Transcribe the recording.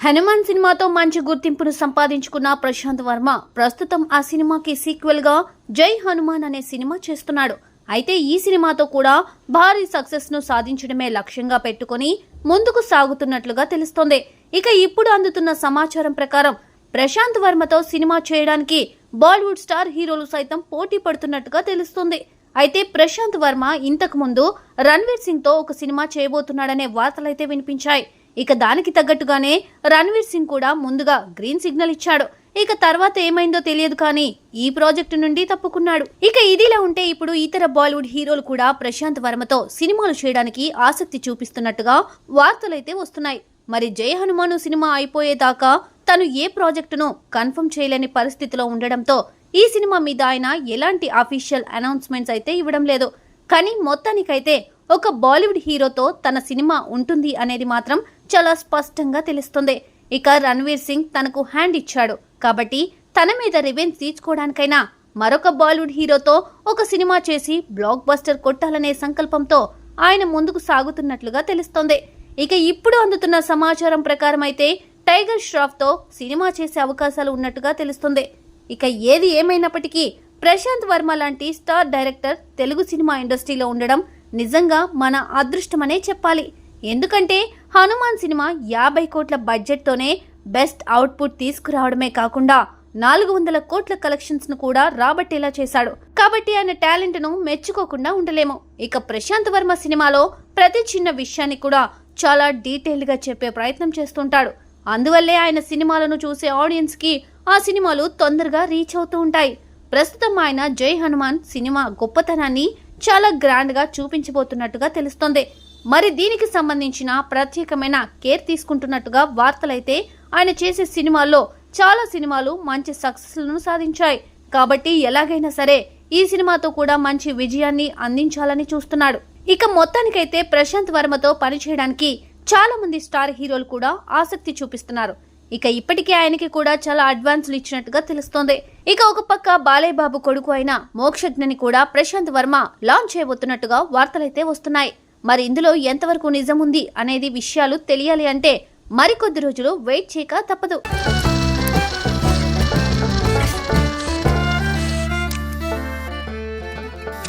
హనుమాన్ సినిమాతో మంచి గుర్తింపును సంపాదించుకున్న ప్రశాంత్ వర్మ ప్రస్తుతం ఆ సినిమాకి సీక్వెల్గా జై హనుమాన్ అనే సినిమా చేస్తున్నాడు. అయితే ఈ సినిమాతో కూడా భారీ సక్సెస్ను సాధించడమే లక్ష్యంగా పెట్టుకొని ముందుకు సాగుతున్నట్లుగా తెలుస్తోంది. ఇక ఇప్పుడు అందుతున్న సమాచారం ప్రకారం ప్రశాంత్ వర్మతో సినిమా చేయడానికి బాలీవుడ్ స్టార్ హీరోలు సైతం పోటీ పడుతున్నట్టుగా తెలుస్తుంది. అయితే ప్రశాంత్ వర్మ ఇంతకు ముందు రణ్వీర్ సింగ్తో ఒక సినిమా చేయబోతున్నాడనే వార్తలైతే వినిపించాయి. ఇక దానికి తగ్గట్టుగానే రణ్వీర్ సింగ్ కూడా ముందుగా గ్రీన్ సిగ్నల్ ఇచ్చాడు. ఇక తర్వాత ఏమైందో తెలియదు కానీ ఈ ప్రాజెక్టు నుండి తప్పుకున్నాడు. ఇక ఇదిలా ఉంటే ఇప్పుడు ఇతర బాలీవుడ్ హీరోలు కూడా ప్రశాంత్ వర్మతో సినిమాలు చేయడానికి ఆసక్తి చూపిస్తున్నట్టుగా వార్తలైతే వస్తున్నాయి. మరి జయ హనుమాను సినిమా అయిపోయేదాకా తను ఏ ప్రాజెక్టును కన్ఫర్మ్ చేయలేని పరిస్థితిలో ఉండడంతో ఈ సినిమా మీద ఆయన ఎలాంటి అఫీషియల్ అనౌన్స్మెంట్స్ అయితే ఇవ్వడం లేదు. కానీ మొత్తానికైతే ఒక బాలీవుడ్ హీరోతో తన సినిమా ఉంటుంది అనేది మాత్రం చాలా స్పష్టంగా తెలుస్తుంది. ఇక రణ్వీర్ సింగ్ తనకు హ్యాండ్ ఇచ్చాడు. కాబట్టి తన మీద రివెంజ్ తీర్చుకోవడానికైనా మరొక బాలీవుడ్ హీరోతో ఒక సినిమా చేసి బ్లాక్ బస్టర్ కొట్టాలనే సంకల్పంతో ఆయన ముందుకు సాగుతున్నట్లుగా తెలుస్తోంది. ఇక ఇప్పుడు అందుతున్న సమాచారం ప్రకారం అయితే టైగర్ ష్రాఫ్తో సినిమా చేసే అవకాశాలు ఉన్నట్టుగా తెలుస్తుంది. ఇక ఏది ఏమైనప్పటికీ ప్రశాంత్ వర్మ లాంటి స్టార్ డైరెక్టర్ తెలుగు సినిమా ఇండస్ట్రీలో ఉండడం నిజంగా మన అదృష్టమనే చెప్పాలి. ఎందుకంటే హనుమాన్ సినిమా యాభై కోట్ల బడ్జెట్తోనే బెస్ట్ అవుట్పుట్ తీసుకురావడమే కాకుండా నాలుగు వందల కోట్ల కలెక్షన్స్ను కూడా రాబట్టేలా చేశాడు. కాబట్టి ఆయన టాలెంట్ను మెచ్చుకోకుండా ఉండలేము. ఇక ప్రశాంత్ వర్మ సినిమాలో ప్రతి చిన్న విషయాన్ని కూడా చాలా డీటెయిల్గా చెప్పే ప్రయత్నం చేస్తుంటాడు. అందువల్లే ఆయన సినిమాలను చూసే ఆడియన్స్కి ఆ సినిమాలు తొందరగా రీచ్ అవుతూ ఉంటాయి. ప్రస్తుతం ఆయన జై హనుమాన్ సినిమా గొప్పతనాన్ని చాలా గ్రాండ్గా చూపించబోతున్నట్టుగా తెలుస్తోంది. మరి దీనికి సంబంధించిన ప్రత్యేకమైన కేర్ తీసుకుంటున్నట్టుగా వార్తలైతే ఆయన చేసే సినిమాల్లో చాలా సినిమాలు మంచి సక్సెస్లను సాధించాయి. కాబట్టి ఎలాగైనా సరే ఈ సినిమాతో కూడా మంచి విజయాన్ని అందించాలని చూస్తున్నాడు. ఇక మొత్తానికైతే ప్రశాంత్ వర్మతో పనిచేయడానికి చాలా మంది స్టార్ హీరోలు కూడా ఆసక్తి చూపిస్తున్నారు. ఇక ఇప్పటికే ఆయనకి కూడా చాలా అడ్వాన్స్లు ఇచ్చినట్టుగా తెలుస్తోంది. ఇక ఒక పక్క బాలయ్యబాబు కొడుకు అయిన మోక్షజ్ఞని కూడా ప్రశాంత్ వర్మ లాంచ్ చేయబోతున్నట్టుగా వార్తలైతే వస్తున్నాయి. మరి ఇందులో ఎంతవరకు నిజం ఉంది అనేది విషయాలు తెలియాలి అంటే మరికొద్ది రోజులు వెయిట్ చేయక తప్పదు.